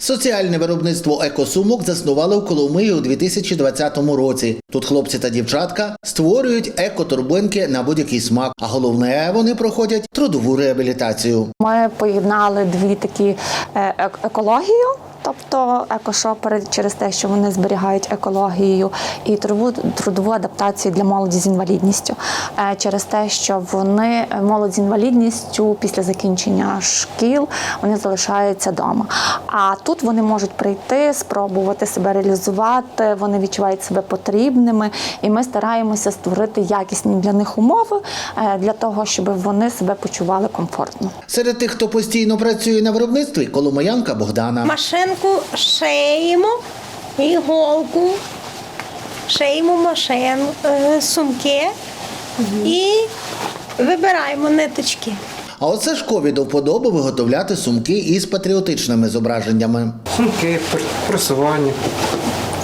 Соціальне виробництво екосумок заснували в Коломиї у 2020 році. Тут хлопці та дівчатка створюють екоторбинки на будь-який смак, а головне, вони проходять трудову реабілітацію. Ми поєднали дві такі е, екологію. Тобто екошопери через те, що вони зберігають екологію і трудову, трудову адаптацію для молоді з інвалідністю, Е, через те, що вони е, молодь з інвалідністю після закінчення шкіл вони залишаються вдома. А тут вони можуть прийти, спробувати себе реалізувати, вони відчувають себе потрібними, і ми стараємося створити якісні для них умови е, для того, щоб вони себе почували комфортно. Серед тих, хто постійно працює на виробництві, коломиянка Богдана. Машинку шиємо, іголку, шиємо машин, е, сумки і вибираємо ниточки. А оце Шкові до вподоби виготовляти сумки із патріотичними зображеннями. Сумки, пр- пресування,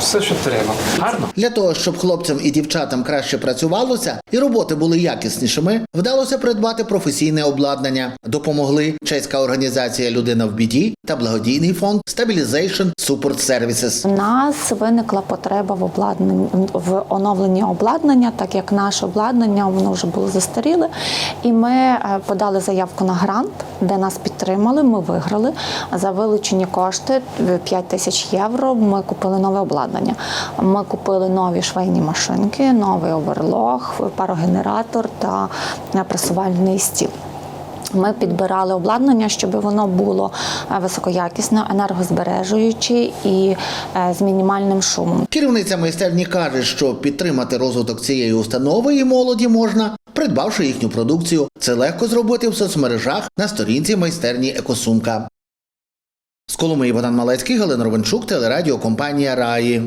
все, що треба. Гарно. Для того, щоб хлопцям і дівчатам краще працювалося і роботи були якіснішими, вдалося придбати професійне обладнання. Допомогли чеська організація Людина в біді та благодійний фонд Stabilization Support Services. У нас виникла потреба в обладнанні в оновленні обладнання, так як наше обладнання воно вже було застаріле. І ми е, подали заявку на грант, де нас підтримали. Ми виграли за вилучені кошти в 5 тисяч євро. Ми купили нове обладнання. Ми купили нові швейні машинки, новий оверлог, парогенератор та е, пресувальний стіл. Ми підбирали обладнання, щоб воно було е, високоякісне, енергозбережуюче і е, з мінімальним шумом. Керівниця майстерні каже, що підтримати розвиток цієї установи і молоді можна, придбавши їхню продукцію. Це легко зробити в соцмережах на сторінці майстерні Екосумка. З Коломиї Богдан Малецький, Галина Ровенчук, телерадіокомпанія Раї.